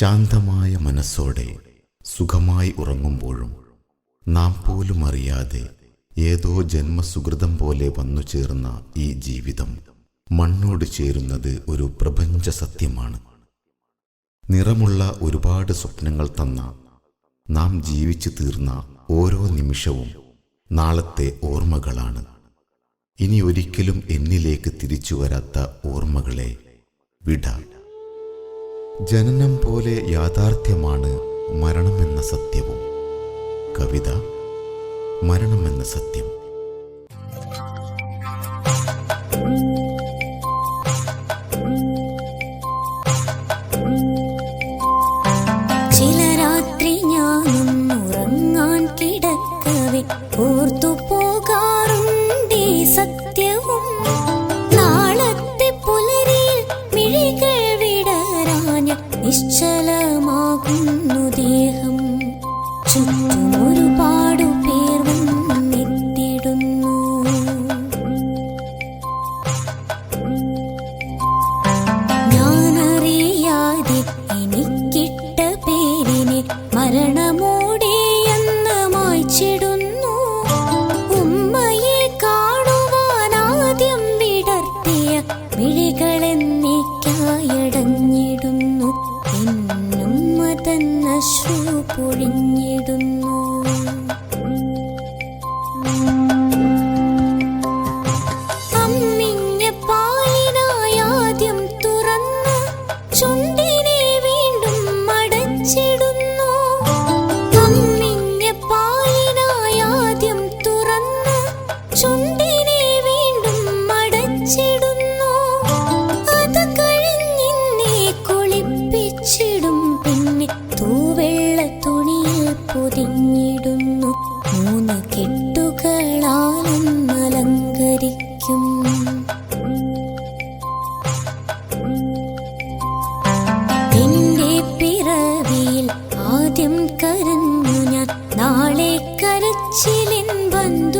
ശാന്തമായ മനസ്സോടെ സുഖമായി ഉറങ്ങുമ്പോഴും നാം പോലും അറിയാതെ ഏതോ ജന്മസുഹൃതം പോലെ വന്നു ചേർന്ന ഈ ജീവിതം മണ്ണോട് ചേരുന്നത് ഒരു പ്രപഞ്ച സത്യമാണ്. നിറമുള്ള ഒരുപാട് സ്വപ്നങ്ങൾ തന്ന നാം ജീവിച്ചു തീർന്ന ഓരോ നിമിഷവും നാളത്തെ ഓർമ്മകളാണ്. ഇനി ഒരിക്കലും എന്നിലേക്ക് തിരിച്ചു വരാത്ത ഓർമ്മകളെ വിട. ജനനം പോലെ യാഥാർത്ഥ്യമാണ് മരണമെന്ന സത്യവും. കവിത മരണമെന്ന സത്യം. ചില രാത്രി ഞാനൊന്നുറങ്ങാൻ കിടക്കവേ ഓർത്തു നിശ്ചലമാകുന്നു ദേഹം. ചുറ്റും ഒരുപാടു പേർ വന്നെത്തിടുന്നു ഞാനറിയാതെ എനിക്കിട്ട പേരിനെ മരണമോടെ തന്നശ്രു പൊഴിഞ്ഞിടുന്നു മൂന്ന് കെട്ടുകളാലും അലങ്കരിക്കും. എന്റെ പിറവിയിൽ ആദ്യം കരഞ്ഞു ഞാൻ നാളെ കരച്ചിലിൻ ബന്ധുക്കളും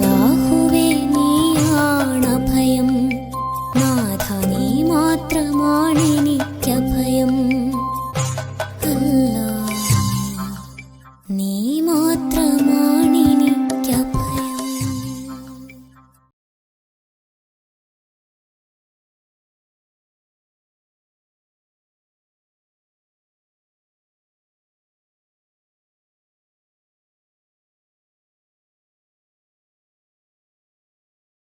love.